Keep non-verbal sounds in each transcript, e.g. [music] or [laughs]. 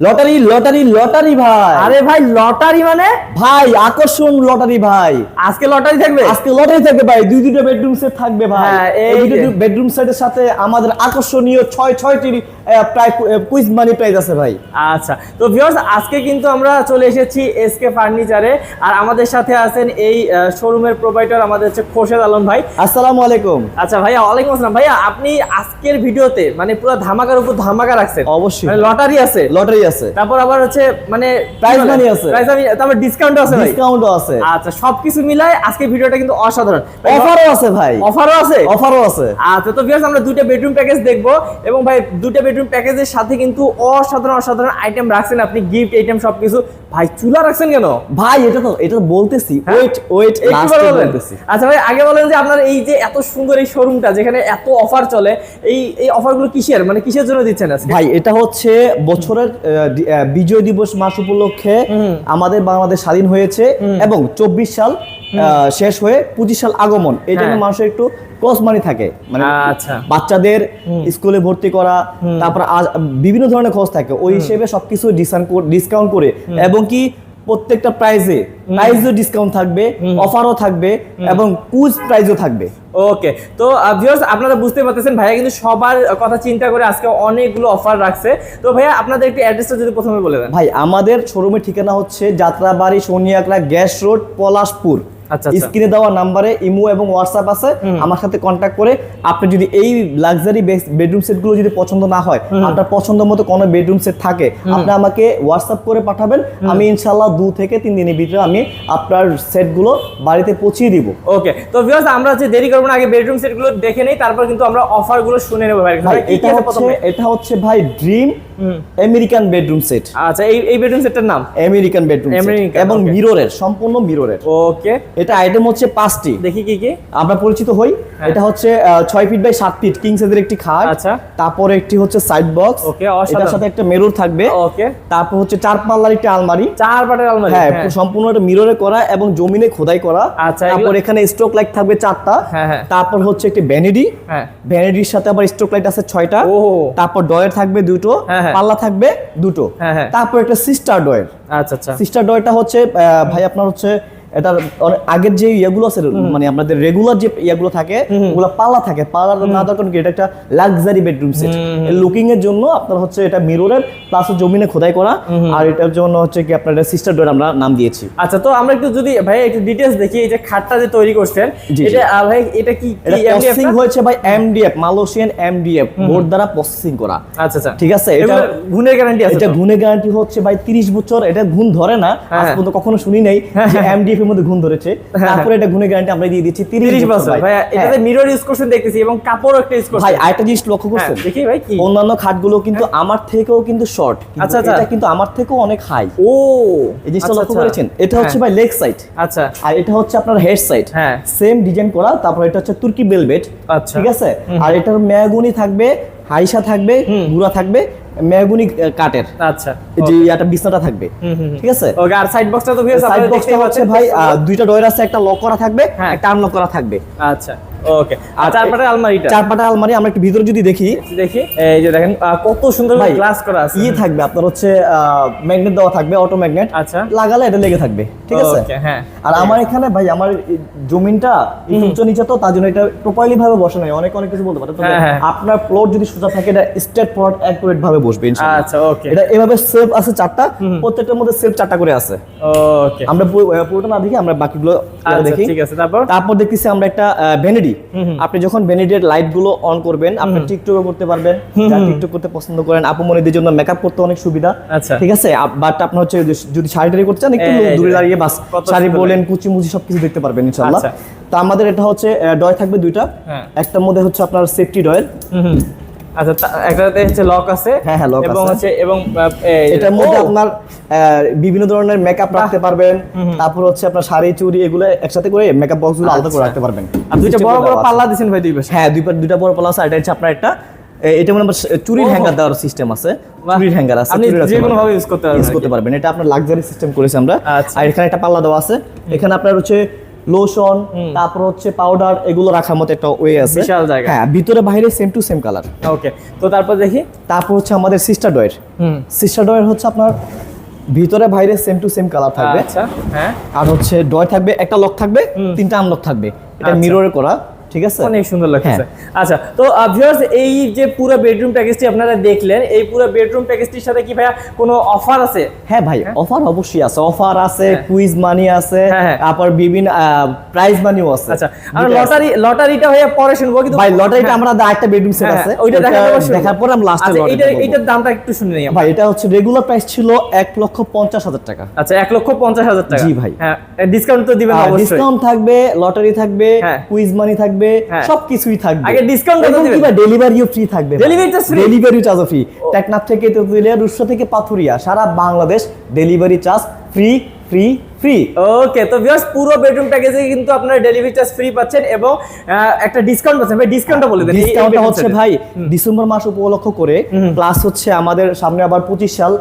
Lottery lottery lottery ভাই। আরে ভাই লটারি মানে? ভাই আকর্ষণ লটারি ভাই। আজকে লটারি থাকবে? আজকে লটারি থাকবে ভাই দুই দুটো বেডরুম সেট থাকবে ভাই। হ্যাঁ, এই। দুটো বেডরুম সেটের সাথে আমাদের আকর্ষণীয় ছয় ছয়টি প্রায় কুইজ মানি প্রাইজ আছে ভাই। আচ্ছা তো ভিউয়ার্স আজকে কিন্তু আমরা চলে এসেছি এসকে ফার্নিচারে আর আমাদের সাথে আছেন এই শোরুমের প্রোভাইডার আমাদের হচ্ছে খোরশেদ আলম ভাই। আসসালামু আলাইকুম। আচ্ছা ভাইয়া ওয়ালাইকুম আসসালাম। ভাইয়া আপনি আজকের ভিডিওতে মানে পুরো ধামাকার উপর ধামাকা রাখছেন। অবশ্যই। মানে লটারি আছে। লটারি আছে। তারপর আবার হচ্ছে মানে প্রাইস মানি আছে। প্রাইস মানি তারপর ডিসকাউন্টও আছে ভাই। ডিসকাউন্টও আছে। আচ্ছা সবকিছু মিলায় আজকে ভিডিওটা কিন্তু অসাধারণ। অফারও আছে ভাই। অফারও আছে? অফারও আছে। আচ্ছা তো ভিউয়ার্স আমরা দুটো বেডরুম প্যাকেজ দেখব এবং ভাই দুটো বেডরুম প্যাকেজের সাথে কিন্তু অসাধারণ অসাধারণ আইটেম রাখছেন আপনি গিফট আইটেম সবকিছু। ভাই চুলা রাখছেন কেন? ভাই এটা তো এটা বলতেছি। হ্যাঁ? ওয়েট ওয়েট একটু বলতেছি। আচ্ছা ভাই আগে বলেন যে আপনার এই যে এত সুন্দর এই শোরুমটা যেখানে এত অফার চলে এই এই অফারগুলো কিসের? মানে কিসের জন্য দিচ্ছেন আজকে? ভাই এটা হচ্ছে বছরের বিজয় দিবস মাস উপলক্ষে আমাদের বাংলাদেশ স্বাধীন হয়েছে এবং চব্বিশ সাল আহ, শেষ হয়ে পঁচিশ সাল আগমন। এই জন্য হ্যাঁ। মানুষের একটু ক্রস মানি থাকে। মানে আচ্ছা। বাচ্চাদের স্কুলে ভর্তি করা তারপর বিভিন্ন ধরনের খরচ থাকে। ওই হিসেবে সবকিছু ডিসকাউন্ট করে এবং কি প্রত্যেকটা প্রাইজে প্রাইজও ডিসকাউন্ট থাকবে অফারও থাকবে এবং কুইজ প্রাইজও থাকবে। ওকে তো ভিউয়ার্স আপনারা বুঝতে পারতেছেন ভাইয়া কিন্তু সবার কথা চিন্তা করে আজকে অনেকগুলো অফার রাখছে। তো ভাইয়া আপনাদের একটু অ্যাড্রেসটা যদি প্রথমে বলে দেন। ভাই আমাদের শোরুমের ঠিকানা হচ্ছে যাত্রাবাড়ি সোনিয়াকড়া গ্যাস রোড পলাশপুর। স্ক্রিনে দেওয়া নাম্বারে ইমো এবং হোয়াটসঅ্যাপ আছে। আমার সাথে কন্ট্যাক্ট করে আপনি যদি এই লাক্সারি বেডরুম সেটগুলো যদি পছন্দ না হয় আপনার পছন্দ মতো কোনো বেডরুম সেট থাকে আপনি আমাকে হোয়াটসঅ্যাপ করে পাঠাবেন। আমি ইনশাল্লাহ দু থেকে তিন দিনের ভিতরে আমি আপনার সেটগুলো বাড়িতে পৌঁছিয়ে দিব। ওকে তো ভিউয়ার্স আমরা যে দেরি করব না আগে বেডরুম সেটগুলো দেখে নেই তারপর কিন্তু আমরা অফারগুলো শুনে নেব ভাই। এটা হচ্ছে এটা হচ্ছে ভাই ড্রিম আমেরিকান বেডরুম সেট আচ্ছা এই এই বেডরুম সেটটার নাম? আমেরিকান বেডরুম American, এবং. মিররের সম্পূর্ণ মিররের ওকে এটা আইটেম হচ্ছে পাঁচটি। দেখি কি কি? আমরা পরিচিত হই। হ্যাঁ। এটা হচ্ছে ছয় ফিট বাই সাত ফিট কিং সাইজের একটি খাট। আচ্ছা। তারপরে একটি হচ্ছে সাইড বক্স অসাধারণ। এটার সাথে একটা মেরুর থাকবে। ওকে। তারপর হচ্ছে চার পাল্লার একটি আলমারি। চার পাটের আলমারি হ্যাঁ হ্যাঁ। সম্পূর্ণ একটা মিররে করা এবং জমিনে খোদাই করা। আচ্ছা, তারপর এখানে স্ট্রোক লাইট থাকবে চারটা। হ্যাঁ, হ্যাঁ। তারপর হচ্ছে একটি ভ্যানিডি হ্যাঁ। ভ্যানিডির সাথে আবার স্ট্রোক লাইট আছে ছয়টা। তারপর ডয়ের থাকবে দুটো। পাল্লা থাকবে দুটো। হ্যাঁ, হ্যাঁ। তারপর একটা সিস্টার ডয়ের আচ্ছা আচ্ছা। সিস্টার ডয়টা হচ্ছে ভাই আপনার হচ্ছে এটার আগের যে ইয়েগুলো আছে মানে আপনাদের রেগুলার যে ইয়েগুলো থাকে ওগুলো পাল্লা থাকে। পাল্লা না দরকার কি? এটা একটা লাক্সারি বেডরুম সেট লুকিং এর জন্য আপনার হচ্ছে এটা মিররের প্লাস জমিনে খোদাই করা আর এটার জন্য হচ্ছে কি আপনার সিস্টার ডোর আমরা নাম দিয়েছি। আচ্ছা তো আমরা একটু যদি ভাই একটু ডিটেলস দেখি এই যে খাটটা যে তৈরি করছেন। এটা ভাই এটা কি প্রসেসিং হয়েছে ভাই এমডিএফ মালয়েশিয়ান এমডিএফ বোর্ড দ্বারা প্রসেসিং করা। আচ্ছা আচ্ছা। ঠিক আছে? এটা গুণের গ্যারান্টি আছে এটা? গ্যারান্টি হচ্ছে ভাই 30 বছর এটা গুণ ধরে না আজ হ্যাঁ। পর্যন্ত কখনো শুনি নাই যে এমডিএফ এর মধ্যে গুণ ধরেছে। তারপরে এটা গুণে গ্যারান্টি আমরা দিয়ে দিচ্ছি 30 30 বছর ভাই হ্যাঁ। এটাতে মিরর ইউজ করছেন দেখতেছি এবং কাপড় একটা ইউজ করছেন। ভাই আরেকটা জিনিস লক্ষ্য করছেন? হ্যাঁ, দেখি ভাই কি? অন্যান্য খাটগুলো কিন্তু আমার থেকেও কিন্তু শর্ট আচ্ছা, আচ্ছা। এটা কিন্তু আমার থেকেও অনেক হাই ও এই জিনিসটা আচ্ছা, লক্ষ্য আচ্ছা। করেছেন? এটা হচ্ছে হ্যাঁ। ভাই লেগ সাইড আচ্ছা। আর এটা হচ্ছে আপনার হেড সাইড হ্যাঁ। সেম ডিজাইন করা তারপর এটা হচ্ছে তুর্কি বেলভেট আচ্ছা। ঠিক আছে? আর এটার মেয়াগুনি থাকবে হাইসা থাকবে গুড়া থাকবে মেয়াগুনি কাটের আচ্ছা যে একটা বিছনাটা থাকবে। ঠিক আছে? ওকে আর সাইড বক্সটা তো সাইড বক্সটা হচ্ছে ভাই দুইটা ডয়ার আছে একটা লক করা থাকবে হ্যাঁ। একটা আনলক করা থাকবে। আচ্ছা। ওকে আর চার পাটের আলমারিটা? চার পাটা আলমারি আমরা একটু ভিতরে যদি দেখি। দেখি। এই যে দেখেন কত সুন্দর গ্লাস করা আছে। ইয়ে থাকবে আপনার হচ্ছে ম্যাগনেট দেওয়া থাকবে অটো ম্যাগনেট আচ্ছা। লাগালে এটা লেগে থাকবে ঠিক আছে? হ্যাঁ। আর আমার এখানে ভাই আমার জমিনটা উচ্চ নিচে তো তার জন্য এটা প্রপারলি ভাবে বসে নাই। অনেক অনেক কিছু বলতে পারে তবে হ্যাঁ, হ্যাঁ। আপনার প্লট যদি সোজা থাকে এটা ফরওয়ার্ড অ্যাকুরেট ভাবে বসবে ইনশাআল্লাহ। আচ্ছা ওকে এটা এভাবে আছে চারটা প্রত্যেকটার মধ্যে সেভ চারটা করে আছে। ওকে আমরা পুরোটা না দেখি আমরা বাকিগুলো আচ্ছা দেখি। ঠিক আছে তারপর? তারপর দেখতেছি আমরা একটা ভ্যানিডি আপনি যখন বেনিডেড লাইটগুলো অন করবেন আপনি টিকটক করতে পারবেন যারা টিকটক করতে পছন্দ করেন আপু মনিদের জন্য মেকআপ করতে অনেক সুবিধা আচ্ছা। ঠিক আছে? বাট আপনার হচ্ছে যদি শাড়ি টাড়ি করতে চান একটু দূরে দাঁড়িয়ে বাস। শাড়ি বলেন কুচি মুচি সবকিছু দেখতে পারবেন ইনশাআল্লাহ। তা তো আমাদের এটা হচ্ছে ডয় থাকবে দুইটা। হ্যাঁ। একটার মধ্যে হচ্ছে আপনার সেফটি ডয়ের। আচ্ছা একটাতে হচ্ছে লক আছে হ্যাঁ, হ্যাঁ, lock এবং হচ্ছে এবং আহ, এই যে- এটার মধ্যে আপনার আহ, বিভিন্ন ধরনের মেকআপ রাখতে পারবেন। তারপর হচ্ছে আপনার শাড়ি চুড়ি এগুলো একসাথে করে মেকআপ বক্স আলাদা করে। রাখতে পারবেন। আর দুইটা বড় বড় পাল্লা দিছেন ভাই দুই পাশে? হ্যাঁ দুই দুইটা বড় প্লাস আর এটা হচ্ছে আপনার একটা এটা মানে চুরির হ্যাঙ্গার দেওয়ার সিস্টেম আছে। চুরির হ্যাঙ্গার আছে আপনি যে কোনো ভাবে ইউজ করতে পারবেন ইউজ করতে পারবেন। এটা আপনার লাক্সারি সিস্টেম করেছি আমরা। আচ্ছা। আর এখানে একটা পাল্লা দেওয়া আছে। এখানে আপনার হচ্ছে লোশন তারপর হচ্ছে পাউডার এগুলো রাখার মতো একটা ওয়ে আছে। বিশাল জায়গা। হ্যাঁ ভিতরে বাইরে same to same colour okay তো তারপর দেখি? তারপর হচ্ছে আমাদের সিস্টার ডয়ের হুম। সিস্টার ডয়ের হচ্ছে আপনার ভিতরে বাইরে সেম টু সেম কালার থাকবে। আচ্ছা হ্যাঁ। আর হচ্ছে ডয় থাকবে একটা লক থাকবে তিনটা আনলক থাকবে। এটা আচ্ছা। মিররে করা। ঠিক আছে? অনেক সুন্দর লাগছে হ্যাঁ। আচ্ছা তো ভিউয়ার্স এই যে পুরো বেডরুম প্যাকেজটি আপনারা দেখলেন এই পুরো বেডরুম প্যাকেজটির সাথে কি ভাইয়া কোনো অফার আছে? হ্যাঁ ভাই অফার অবশ্যই আছে। অফার আছে হ্যাঁ। কুইজ মানি আছে হ্যাঁ, হ্যাঁ। তারপর বিভিন্ন প্রাইজ মানিও আছে। আচ্ছা আর লটারি লটারিটা ভাইয়া পরে শুনব কিন্তু ভাই লটারিটা আমরা একটা বেডরুম সেট হ্যাঁ, আছে। ওইটা দেখার পর দেখার পর আমরা লাস্টে লটারি এইটার দামটা একটু শুনে নিই ভাই এটা হচ্ছে রেগুলার প্রাইস ছিল এক লক্ষ পঞ্চাশ হাজার টাকা। আচ্ছা এক লক্ষ পঞ্চাশ হাজার টাকা। জি ভাই। হ্যাঁ ডিসকাউন্ট তো দিবেন অবশ্যই। ডিসকাউন্ট থাকবে লটারি থাকবে হ্যাঁ। কুইজ মানি থাকবে হ্যাঁ। সবকিছুই থাকবে আগে discount কত দিবেন? ডেলিভারিও ফ্রি থাকবে ডেলিভারি চার্জ free? ডেলিভারি চার্জও ফ্রি টেকনাফ থেকে তেতুলিয়া রুশা থেকে পাথুরিয়া সারা Bangladesh delivery charge free free free okay তো ভিউয়ার্স পুরো বেডরুম প্যাকেজে কিন্তু আপনারা ডেলিভারি চার্জ ফ্রি পাচ্ছেন এবং একটা ডিসকাউন্ট পাচ্ছেন। ভাই ডিসকাউন্টটা বলে দেন। ডিসকাউন্টটা হচ্ছে ভাই ডিসেম্বর মাস উপলক্ষ করে প্লাস হচ্ছে আমাদের সামনে আবার পঁচিশ সাল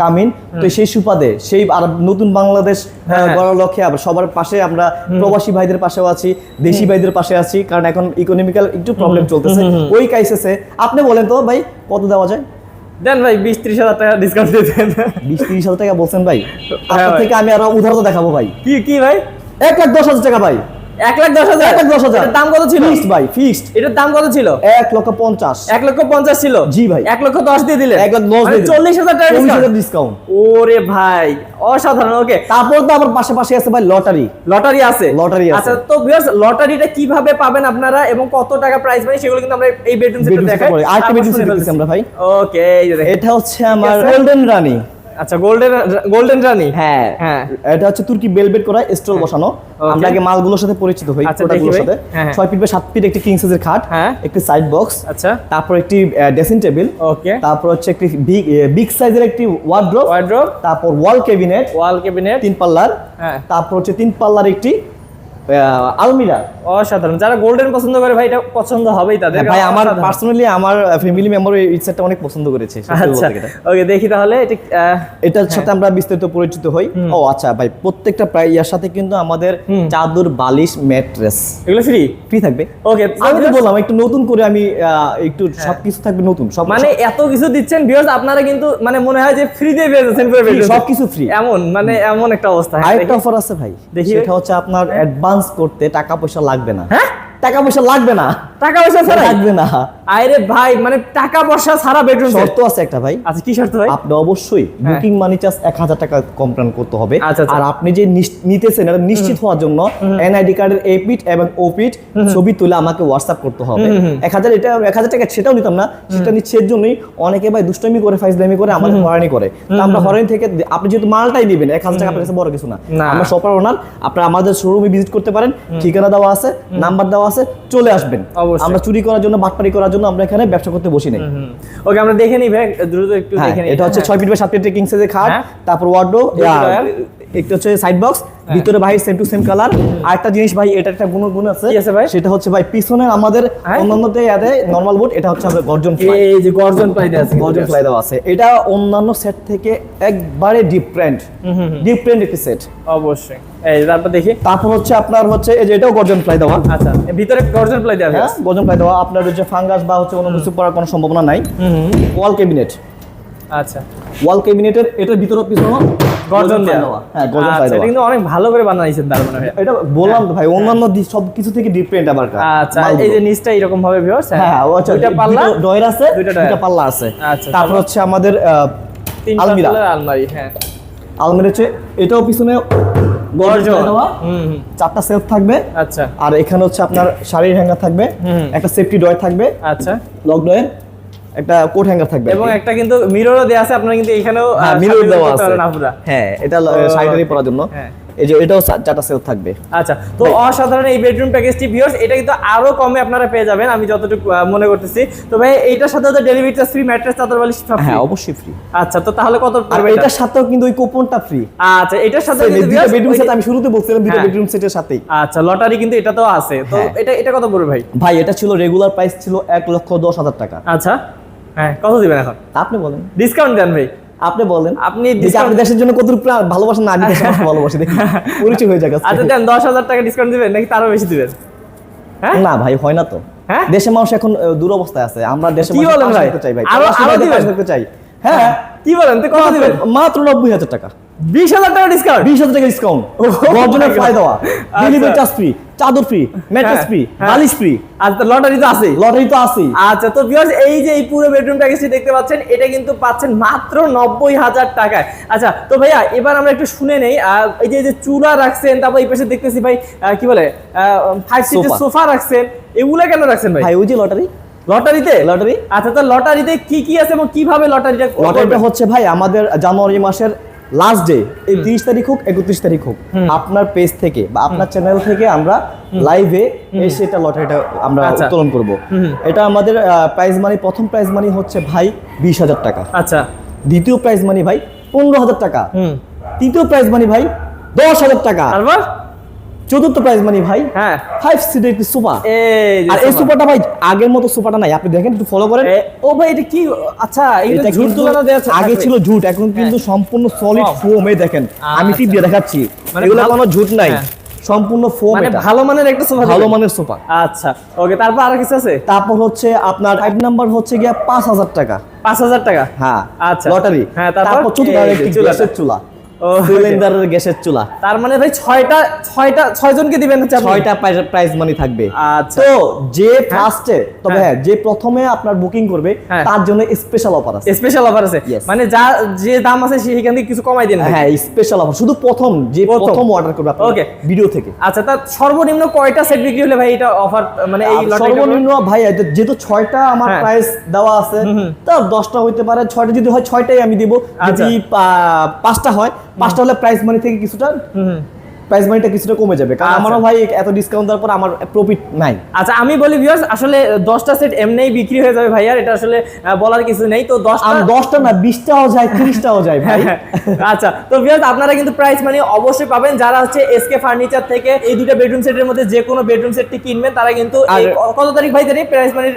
কামিন। তো সেই সুপাদে সেই আর নতুন বাংলাদেশ আহ, হ্যাঁ। গড়ার লক্ষ্যে আবার সবার পাশে আমরা প্রবাসী ভাইদের পাশেও আছি দেশি ভাইদের পাশে আছি কারণ এখন ইকোনমিক্যাল একটু প্রবলেম চলতেছে। ওই কাইসেসে আপনি বলেন তো ভাই কত দেওয়া যায়? দেন ভাই বিশ ত্রিশ হাজার টাকা ডিসকাউন্ট দিয়ে দেন। বিশ ত্রিশ হাজার টাকা বলছেন ভাই। আপনার হ্যাঁ ভাই। থেকে আমি আরও উদাহরণ দেখাবো ভাই। কি কি ভাই? এক লাখ দশ হাজার টাকা ভাই। এক লাখ দশ হাজার। এক লাখ দশ হাজার। দাম কত ছিল? ফিক্সড ভাই ফিক্সড এটার দাম কত ছিল? এক লক্ষ পঞ্চাশ। এক লক্ষ পঞ্চাশ ছিল? জি ভাই। এক লক্ষ দশ দিয়ে দিলেন? এক লাখ দশ চল্লিশ হাজার টাকা চল্লিশ discount? হাজার ডিসকাউন্ট ওরে ভাই অসাধারণ ওকে তারপর তো আবার পাশাপাশি আছে ভাই লটারি। লটারি আছে। লটারি আছে। আচ্ছা তো ভিউয়ার্স লটারিটা কীভাবে পাবেন আপনারা এবং কত টাকা প্রাইস পাবেন সেগুলো কিন্তু আমরা এই বেডরুম সেটে দেখাই। আমরা ভাই। ওকে। এটা হচ্ছে আমার গোল্ডেন রানী আচ্ছা গোল্ডেন গোল্ডেন রানী? হ্যাঁ। হ্যাঁ। এটা হচ্ছে তুর্কি বেলবেট করা স্টল বসানো। আমরা আগে মালগুলোর সাথে পরিচিত হই আচ্ছা, প্রোডাক্টগুলোর সাথে। হ্যাঁ, হ্যাঁ। ছয় ফিট বাই সাত ফিট একটি কিং সাইজের খাট হ্যাঁ। একটি সাইড বক্স আচ্ছা। তারপর একটি ড্রেসিং টেবিল ওকে তারপর হচ্ছে একটি বিগ বিগ সাইজের একটি ওয়ার্ড্রোব ওয়ার্ড্রোব তারপর ওয়াল ক্যাবিনেট ওয়াল ক্যাবিনেট তিন পাল্লার হ্যাঁ। তারপর হচ্ছে তিন পাল্লার একটি আলমিরা। অসাধারণ। যারা গোল্ডেন পছন্দ করে ভাই এটা পছন্দ হবেই তাদের। হ্যাঁ, ভাই আমার পার্সোনালি আমার ফ্যামিলি মেম্বার এই সেটটা অনেক পছন্দ করেছে আচ্ছা। ওকে দেখি তাহলে এটা এটার সাথে আমরা বিস্তারিত পরিচিত হই। ও আচ্ছা ভাই প্রত্যেকটা প্রায় ইয়ার সাথে কিন্তু আমাদের চাদর বালিশ ম্যাট্রেস। এগুলো ফ্রি ফ্রি থাকবে। ওকে আমি তো বললাম একটু নতুন করে আমি একটু সবকিছু থাকবে নতুন সব মানে এত কিছু দিচ্ছেন ভিউয়ার্স আপনারা কিন্তু মানে মনে হয় যে ফ্রি দিয়ে। সবকিছু ফ্রি এমন মানে এমন একটা অবস্থা। হ্যাঁ, আরেকটা অফার আছে ভাই। দেখি। এটা হচ্ছে আপনার অ্যাডভান্স করতে টাকা পয়সা লাগবে না। হ্যাঁ? টাকা পয়সা লাগবে না। টাকা পয়সা ছাড়া লাগবে না। আরে ভাই মানে টাকা পয়সা ছাড়া বেডরুম শর্ত আছে একটা ভাই। আচ্ছা কি শর্ত ভাই? আপনি অবশ্যই বুকিং মানি চার্জ এক হাজার টাকা কমপ্লেন করতে হবে। আচ্ছা, আচ্ছা। আর আপনি যে নিতেছেন এটা নিশ্চিত হওয়ার জন্য এনআইডি কার্ডের এ পিট এবং ও পিট ছবি তুলে আমাকে হোয়াটসঅ্যাপ করতে হবে। এক হাজার এটা এক হাজার টাকা সেটাও নিতাম না। সেটা নিচ্ছে এর জন্যই অনেকে ভাই দুষ্টামি করে ফাইজলামি করে আমাদের হরানি করে। তো আমরা হরানি থেকে আপনি যেহেতু মালটাই দিবেন এক হাজার টাকা আপনার কাছে বড় কিছু না। না। আমরা শপার ওনার আপনারা আমাদের শোরুমে ভিজিট করতে পারেন। ঠিকানা দেওয়া আছে নাম্বার দেওয়া আছে চলে আসবেন। আমরা চুরি করার জন্য বাটপারি করার জন্য আমরা এখানে ব্যবসা করতে বসি নাই। ওকে আমরা দেখে নিই ভাই দ্রুত একটু হ্যাঁ, দেখে নিই। এটা হচ্ছে 6 ফিট বাই 7 ফিট কিং সাইজের খাট হ্যাঁ। তারপর ওয়ার্ডরোব একটা হচ্ছে সাইড বক্স ভিতরে ভাই সেম টু সেম কালার আর একটা জিনিস ভাই এটা একটা গুণ গুণ আছে। আছে ভাই? সেটা হচ্ছে ভাই পিছনে আমাদের হ্যাঁ। অন্যান্যতে ইয়াতে নরমাল বোর্ড এটা হচ্ছে আমাদের গর্জন ফ্লাই এই যে গর্জন পাইতে আছে গর্জন ফ্লাই দেওয়া আছে। এটা অন্যান্য সেট থেকে একবারে ডিফারেন্ট ডিফারেন্ট একটি সেট অবশ্যই। এই তারপর দেখি। তারপর হচ্ছে আপনার হচ্ছে এই যে এটাও গর্জন ফ্লাই দেওয়া। আচ্ছা ভিতরে গর্জন প্লাই দেওয়া হ্যাঁ আছে গর্জন ফ্লাই দেওয়া। আপনার হচ্ছে ফাঙ্গাস বা হচ্ছে অন্য কিছু পড়ার কোনো সম্ভাবনা নাই। ওয়াল ক্যাবিনেট আচ্ছা। ওয়াল ক্যাবিনেটের এটার ভিতরে পিছনে গর্জন দেওয়া হ্যাঁ গর্জন ফ্লাই আচ্ছা দেওয়া কিন্তু অনেক ভালো করে বানাইছেন তার মানে এটা বললাম তো ভাই অন্যান্য সব কিছু থেকে ডিফারেন্ট আমার আচ্ছা এই যে নিচটা এরকম ভাবে ভিউয়ার্স হ্যাঁ। আচ্ছা দুইটা পাল্লা? ডয়ার আছে দুইটা দুইটা পাল্লা আছে। আচ্ছা, তারপর? হচ্ছে আমাদের আলমিরা। আলমারি হ্যাঁ। আলমিরা হচ্ছে এটাও পিছনে চারটা সেলফ থাকবে। আচ্ছা। আর এখানে হচ্ছে আপনার শাড়ির হ্যাঙ্গার থাকবে একটা সেফটি ডয়ার থাকবে। আচ্ছা। লক ডয়ার একটা কোট হ্যাঙ্গার থাকবে এবং একটা কিন্তু মিররও আছে আপনারা কিন্তু এখানেও হ্যাঁ মিরর দেওয়া আছে। হ্যাঁ এটা ও, শাড়িটারি পরার জন্য। হ্যাঁ। এই যে এটাও চারটা সেলফ থাকবে। আচ্ছা তো অসাধারণ এই বেডরুম প্যাকেজটি ভিউয়ার্স এটা কিন্তু আরও কমে আপনারা পেয়ে যাবেন আমি যতটুকু মনে করতেছি। তো ভাই এইটার সাথে তো ডেলিভারি চার্জ ফ্রি ম্যাট্রেস চাদর বালিশ সব হ্যাঁ অবশ্যই ফ্রি আচ্ছা তো তাহলে কত পড়বে এটার সাথেও কিন্তু ওই কুপনটা ফ্রি আচ্ছা এটার সাথে viewers বেডরুম সেট আমি শুরুতে বলছিলাম হ্যাঁ। বেডরুম সেটের সাথেই। আচ্ছা লটারি কিন্তু এটাতেও আছে। তো হ্যাঁ। এটা এটা কত পড়বে ভাই? ভাই এটা ছিল রেগুলার প্রাইস ছিল এক লক্ষ দশ হাজার টাকা। আচ্ছা। হ্যাঁ কত দিবেন এখন। আপনি বলেন। ডিসকাউন্ট দেন ভাই। আপনি বলেন। আপনি আপনি দেশের জন্য কত ভালোবাসেন না আমি দেশের [laughs] ভালোবাসি দেখি। পরিচয় হয়ে যাক আচ্ছা দেন দশ হাজার টাকা ডিসকাউন্ট দিবেন নাকি তারও বেশি দিবেন? হ্যাঁ? না ভাই হয় না তো। হ্যাঁ? দেশের মানুষ এখন দুরবস্থায় আছে। আমরা দেশের কি বলেন ভাই? চাই ভাই। আরো- আরও দিবেন? চাই। হ্যাঁ? কি বলেন? তো কত দিবেন। মাত্র- নব্বই হাজার টাকা। বিশ হাজার টাকা ডিসকাউন্ট বিশ হাজার টাকা ডিসকাউন্ট [laughs] গর্জনের ফ্লাই দেওয়া। ডেলিভারি চার্জ ফ্রি চাদর ফ্রি ম্যাট্রেস ফ্রি। বালিশ ফ্রি আর লটারি তো আছে লটারি তো আছে আচ্ছা তো ভিউয়ার্স এই যে এই পুরো বেডরুম প্যাকেজটি দেখতে পাচ্ছেন এটা কিন্তু পাচ্ছেন মাত্র নব্বই হাজার টাকায়। আচ্ছা তো ভাইয়া এবার আমরা একটু শুনে নেই এই যে চুলা রাখছেন তারপর এই পাশে দেখতেছি ভাই কি বলে ফাইভ সিটের সোফা। সোফা রাখছেন এগুলা কেন রাখছেন ভাই? ভাই ওই যে লটারি লটারিতে লটারি আচ্ছা তো লটারিতে কি কি আছে এবং কীভাবে লটারিটা লটারিটা হচ্ছে ভাই আমাদের জানুয়ারি মাসের লাস্ট ডে এই তিরিশ তারিখ হোক একত্রিশ তারিখ হোক আপনার পেজ থেকে বা আপনার চ্যানেল থেকে আমরা লাইভে এসে এটা লটারিটা আমরা আচ্ছা। উত্তোলন করব। এটা আমাদের প্রাইজ মানি প্রথম প্রাইজ মানি হচ্ছে ভাই বিশ হাজার টাকা। আচ্ছা। দ্বিতীয় প্রাইজ মানি ভাই পনেরো হাজার টাকা। তৃতীয় প্রাইজ মানি ভাই দশ হাজার টাকা। তারপর? চতুর্থ প্রাইজ মানি ভাই। হ্যাঁ। ফাইভ সিটের একটি সোফা আর এই সোফা। সোফাটা ভাই আগের মতো সোফাটা নাই। আপনি দেখেন একটু ফলো করেন। ও ভাই এটা কি? আচ্ছা এটা ঝুট দেওয়া আছে। আগে ছিল ঝুট এখন কিন্তু সম্পূর্ণ সলিড। ফোম এই দেখেন। আমি টিপ দিয়ে দেখাচ্ছি। মানে এগুলো কোনো ঝুট নাই। হ্যাঁ। সম্পূর্ণ ফোম মানে ভালো মানের একটা সোফা ভালো মানের সোফা আচ্ছা ওকে তারপর আর কিছু আছে? তারপর হচ্ছে আপনার ফাইভ নাম্বার হচ্ছে গিয়া পাঁচ হাজার টাকা। পাঁচ হাজার টাকা? হ্যাঁ আচ্ছা। লটারি হ্যাঁ, তারপর? চুলা। ও, সিলিন্ডারের গ্যাসের চুলা তার মানে ভাই ছয়টা ছয়টা ছয় জনকে দিবেন হচ্ছে ছয়টা প্রাইজ মানি থাকবে আচ্ছা তো যে ফার্স্টে তবে হ্যাঁ। হ্যাঁ যে প্রথমে আপনার বুকিং করবে হ্যাঁ। তার জন্য স্পেশাল অফার আছে স্পেশাল অফার আছে মানে যা যে দাম আছে সেখান থেকে কিছু কমাই দিন। হ্যাঁ স্পেশাল অফার শুধু প্রথম যে প্রথম। অর্ডার করবে আপনার Okay. ভিডিও থেকে আচ্ছা তা সর্বনিম্ন কয়টা সেট বিক্রি হলে ভাই এটা অফার মানে এই সর্বনিম্ন ভাই যেহেতু ছয়টা আমার হ্যাঁ। প্রাইস দেওয়া আছে তা দশটা হইতে পারে ছয়টা যদি হয় ছয়টাই আমি দিব আচ্ছা। যদি পাঁচটা হয় পাঁচটা হলে প্রাইস মানি থেকে কিছুটা হুম। প্রাইস মানিটা কিছুটা কমে যাবে। কারণ আচ্ছা। আমারও ভাই এত ডিসকাউন্ট দেওয়ার পর আমার প্রফিট নাই। আচ্ছা আমি বলি ভিউয়ার্স আসলে দশটা সেট এমনিই বিক্রি হয়ে যাবে ভাইয়ার এটা আসলে বলার কিছু নেই। তো দশটা দশটা না বিশটাও যায় তিরিশটাও যায় ভাই। আচ্ছা তো ভিউয়ার্স আপনারা কিন্তু প্রাইস মানি অবশ্যই পাবেন। যারা হচ্ছে এসকে ফার্নিচার থেকে এই দুটো বেডরুম সেটের মধ্যে যে কোনো বেডরুম সেটটি কিনবেন তারা কিন্তু এই কত তারিখ ভাই জানি? প্রাইস মানে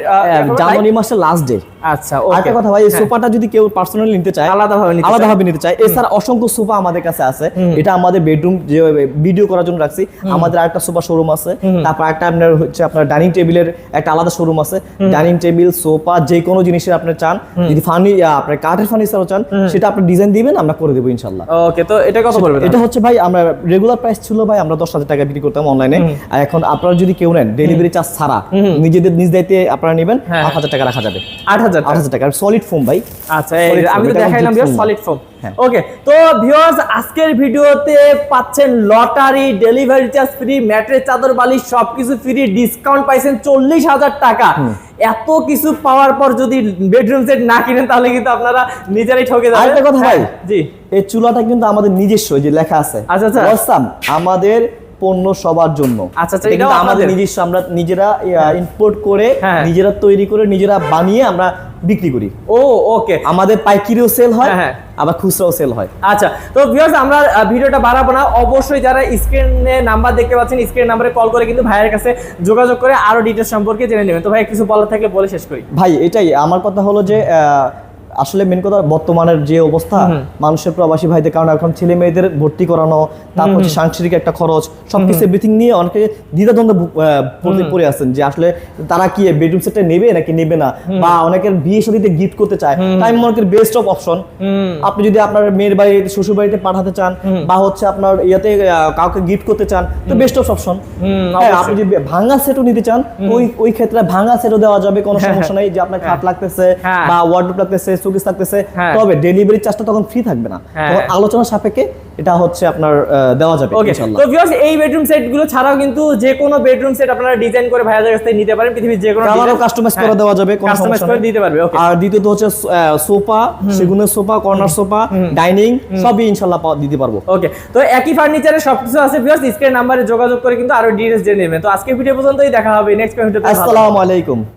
জানুয়ারি মাসের লাস্ট ডে আচ্ছা আরেকটা কথা ভাই এই সোফাটা যদি কেউ পার্সোনালি নিতে চায় আলাদাভাবে নিতে। আলাদাভাবে নিতে চায়। এছাড়া অসংখ্য সোফা আমাদের কাছে আছে। এটা আমাদের বেডরুম যে ভিডিও করার জন্য রাখছি। আমাদের আরেকটা সোফা শোরুম আছে। তারপর একটা আপনার হচ্ছে আপনার ডাইনিং টেবিলের একটা আলাদা শোরুম আছে। ডাইনিং টেবিল সোফা যে কোনো জিনিসের আপনি চান যদি ফার্নি আপনার কাঠের ফার্নিচারও চান সেটা আপনি ডিজাইন দিবেন আমরা করে দেবো ইনশাল্লাহ। ওকে তো এটা কত পড়বে এটা হচ্ছে ভাই আমরা রেগুলার প্রাইস ছিল ভাই আমরা দশ হাজার টাকা বিক্রি করতাম অনলাইনে আর এখন আপনারা যদি কেউ নেন ডেলিভারি চার্জ ছাড়া নিজেদের নিজ দায়িত্বে আপনারা নেবেন হ্যাঁ। আট হাজার টাকা রাখা যাবে। আট হাজার আট হাজার টাকা। সলিড ফোম ভাই। আচ্ছা আমি তো দেখাইলাম jute সলিড ফোম। ওকে তো ভিউয়ার্স আজকের ভিডিওতে পাচ্ছেন lottery delivery charge free mattress চাদর বালিশ সবকিছু ফ্রি ডিসকাউন্ট পাইছেন চল্লিশ হাজার টাকা। এত কিছু পাওয়ার পর যদি বেডরুম সেট না কিনেন তাহলে কিন্তু আপনারা নিজেরাই ঠকে যাবেন। আরেকটা কথা ভাই। হ্যাঁ, জি। এই চুলাটা কিন্তু আমাদের নিজস্ব যে লেখা আছে। আচ্ছা, আচ্ছা। আমাদের পণ্য সবার জন্য। আচ্ছা, আচ্ছা, কিন্তু আমাদের নিজস্ব আমরা নিজেরা ইম্পোর্ট করে হ্যাঁ। নিজেরা তৈরি করে নিজেরা বানিয়ে আমরা বিক্রি করি। ও ওকে। আমাদের পাইকিরিও সেল হয় হ্যাঁ, হ্যাঁ। আবার খুচরাও সেল হয়। আচ্ছা তো ভিউয়ার্স আমরা ভিডিওটা বাড়াবো না। অবশ্যই যারা স্ক্রিনে নাম্বার দেখতে পাচ্ছেন স্ক্রিন নাম্বারে কল করে কিন্তু ভাইয়ের কাছে যোগাযোগ করে আরও ডিটেলস সম্পর্কে জেনে নেবেন। তো ভাই কিছু বলার থাকলে বলে শেষ করি। ভাই এটাই। আমার কথা হলো যে আহ, আসলে মেন কথা বর্তমানের যে অবস্থা মানুষের প্রবাসী ভাইদের কারণে এখন ছেলে মেয়েদের ভর্তি করানো তারপর হচ্ছে সাংসারিক একটা খরচ সবকিছু এভরিথিং নিয়ে অনেকে দ্বিধাদ্বন্দ্বে পড়ে পড়ে আছেন যে আসলে তারা কি বেডরুম সেটটা নেবে নাকি নেবে না? বা অনেকের বিয়ে শাদীতে গিফট করতে চায়। তাই মনে করি বেস্ট অফ অপশন আপনি যদি আপনার মেয়ের বাড়িতে শ্বশুর বাড়িতে পাঠাতে চান বা হচ্ছে আপনার ইয়াতে কাউকে গিফট করতে চান তো বেস্ট অফ অপশন হ্যাঁ আপনি যদি ভাঙা সেটও নিতে চান ওই ওই ক্ষেত্রে ভাঙা সেটও দেওয়া যাবে কোনো সমস্যা নেই। যে আপনার খাট লাগতেছে হ্যাঁ। বা ওয়ার্ডরোব লাগতেছে শোকেস লাগতেছে হ্যাঁ। তবে ডেলিভারি চার্জটা তখন ফ্রি থাকবে না। হ্যাঁ। তখন আলোচনা সাপেক্ষে এটা হচ্ছে আপনার দেওয়া যাবে ইনশাআল্লাহ। তো ভিউয়ার্স এই বেডরুম সেটগুলো ছাড়াও কিন্তু যে কোনো বেডরুম সেট আপনারা ডিজাইন করে ভাইয়াদের কাছ থেকে নিতে পারেন পৃথিবীর যে কোনো কালারও কাস্টমাইজ করে দেওয়া যাবে কাস্টমাইজ করে দিতে পারবে ওকে আর দ্বিতীয়ত হচ্ছে সোফা সেগুনের সোফা কর্নার সোফা ডাইনিং সবই ইনশাআল্লাহ পাওয়া- দিতে পারব। ওকে তো একই ফার্নিচারে সবকিছু আছে ভিউয়ার্স স্ক্রিন নাম্বারে যোগাযোগ করে কিন্তু আরও ডিটেলস জেনে নেবেন। তো আজকে ভিডিও পর্যন্তই দেখা হবে নেক্সট ভিডিওতে আসসালামু আলাইকুম।